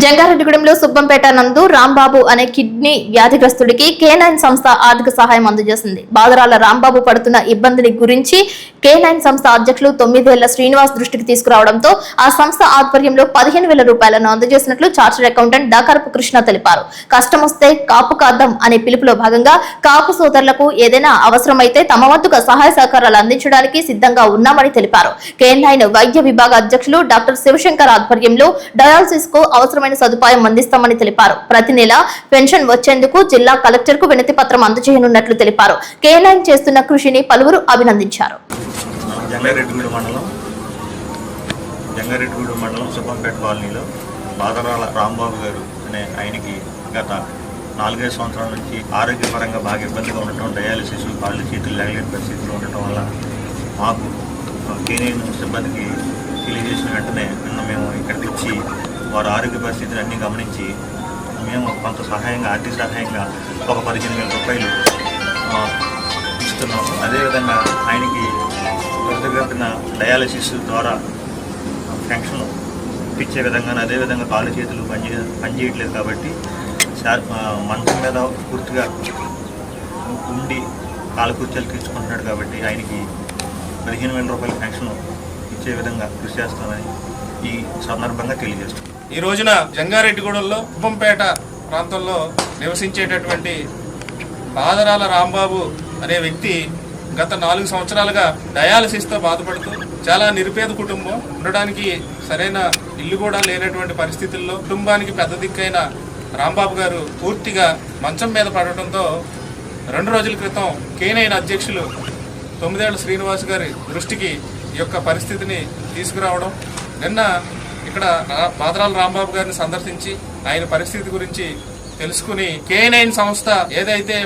జంగారెడ్డిగూడెంలో సుబ్బంపేట నందు రాంబాబు అనే kidney వ్యాధిగ్రస్తుడికి canine సంస్థ ఆర్థిక సహాయం అందజేసింది. బాదరాల రాంబాబు పడుతున్న ఇబ్బందిని గురించి కేనైన్ సంస్థ అధ్యక్షులు తొమ్మిదేళ్ళ శ్రీనివాస్ దృష్టికి తీసుకురావడంతో ఆ సంస్థ ఆధ్వర్యంలో పదిహేను వేల రూపాయలను అందజేసినట్లు చార్టర్ అకౌంటెంట్ దాకరపు కృష్ణ తెలిపారు. కష్టమొస్తే కాపు కాద్దాం అనే పిలుపులో భాగంగా కాపు సోదరులకు ఏదైనా అవసరమైతే తమ వంతుగా సహాయ సహకారాలు అందించడానికి సిద్ధంగా ఉన్నామని తెలిపారు. కేనైన్ వైద్య విభాగ అధ్యక్షులు డాక్టర్ శివశంకర్ ఆధ్వర్యంలో డయాలసిస్కు అవసరమైన సదుపాయం అందిస్తామని తెలిపారు. ప్రతి నెల పెన్షన్ వచ్చేందుకు జిల్లా కలెక్టర్కు వినతి పత్రం అందజేయనున్నట్లు తెలిపారు. కేనైన్ చేస్తున్న కృషిని పలువురు అభినందించారు. జంగారెడ్డిగూడ మండలం జంగారెడ్డిగూడ మండలం సుబ్బంపేట కాలనీలో బాదరాల రాంబాబు గారు అనే ఆయనకి గత నాలుగైదు సంవత్సరాల నుంచి ఆరోగ్యపరంగా బాగా ఇబ్బందిగా ఉండటం డయాలసిస్ కాళ్ళు చేతులు లేని పరిస్థితులు ఉండటం వల్ల మాకు కేనీన్ సిబ్బందికి తెలియజేసిన వెంటనే నిన్న మేము ఇక్కడికి వచ్చి వారి ఆరోగ్య పరిస్థితిని అన్నీ గమనించి మేము కొంత సహాయంగా ఆర్థిక సహాయంగా ఒక పదిహేను వేల రూపాయలు ఇస్తున్నాము. ఇస్తున్నాం అదేవిధంగా ఆయనకి త్వరితగతిన డయాలసిస్ ద్వారా ఫంక్షన్ ఇప్పించే విధంగా అదేవిధంగా కాళ్ళు చేతులు పని పనిచేయట్లేదు కాబట్టి శా- మంచం మీద పూర్తిగా ఉండి కాలు కుర్చీలు తీసుకుంటున్నాడు కాబట్టి ఆయనకి పదిహేను వేల రూపాయల పెన్షన్ ఇచ్చే విధంగా కృషి చేస్తామని ఈ సందర్భంగా తెలియజేస్తున్నాం. ఈ రోజున జంగారెడ్డిగూడెంలో కుప్పంపేట ప్రాంతంలో నివసించేటటువంటి బాదరాల రాంబాబు అనే వ్యక్తి గత నాలుగు సంవత్సరాలుగా డయాలసిస్తో బాధపడుతూ చాలా నిరుపేద కుటుంబం ఉండడానికి సరైన ఇల్లు కూడా లేనటువంటి పరిస్థితుల్లో కుటుంబానికి పెద్ద దిక్కైన రాంబాబు గారు పూర్తిగా మంచం మీద పడటంతో రెండు రోజుల క్రితం కేనైన అధ్యక్షులు తొమ్మిదేళ్ళ శ్రీనివాస్ గారి దృష్టికి ఈ యొక్క పరిస్థితిని తీసుకురావడం నిన్న ఇక్కడ రా- బాదరాల రాంబాబు గారిని సందర్శించి ఆయన పరిస్థితి గురించి తెలుసుకుని కే నైన్ సంస్థ ఏదైతే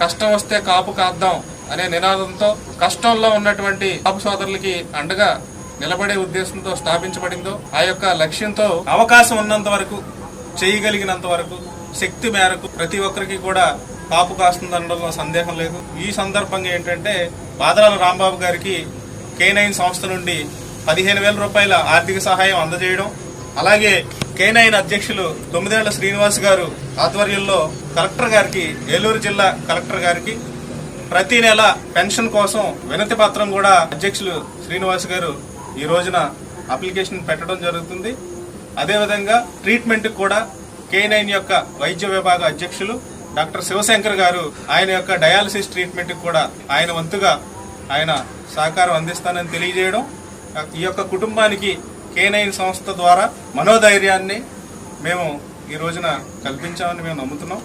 కష్టం వస్తే కాపు కాద్దాం అనే నినాదంతో కష్టంలో ఉన్నటువంటి బాబు సోదరులకి అండగా నిలబడే ఉద్దేశంతో స్థాపించబడిందో ఆ యొక్క లక్ష్యంతో అవకాశం ఉన్నంత వరకు చేయగలిగినంత వరకు శక్తి మేరకు ప్రతి ఒక్కరికి కూడా కాపు కాస్తుందనడంలో సందేహం లేదు. ఈ సందర్భంగా ఏంటంటే బాదరాల రాంబాబు గారికి కే నైన్ సంస్థ నుండి పదిహేను వేల రూపాయల ఆర్థిక సహాయం అందజేయడం అలాగే కే నైన్ అధ్యక్షులు తొమ్మిదేళ్ళ శ్రీనివాస్ గారు ఆధ్వర్యంలో కలెక్టర్ గారికి ఏలూరు జిల్లా కలెక్టర్ గారికి ప్రతి నెల పెన్షన్ కోసం వినతి పత్రం కూడా అధ్యక్షులు శ్రీనివాస్ గారు ఈ రోజున అప్లికేషన్ పెట్టడం జరుగుతుంది. అదేవిధంగా ట్రీట్మెంట్ కూడా కే నైన్ యొక్క వైద్య విభాగ అధ్యక్షులు డాక్టర్ శివశంకర్ గారు ఆయన యొక్క డయాలసిస్ ట్రీట్మెంట్ కూడా ఆయన వంతుగా ఆయన సహకారం అందిస్తానని తెలియజేయడం. ఈ యొక్క కుటుంబానికి కే నైన్ సంస్థ ద్వారా మనోధైర్యాన్ని మేము ఈ రోజున కల్పించామని మేము నమ్ముతున్నాం.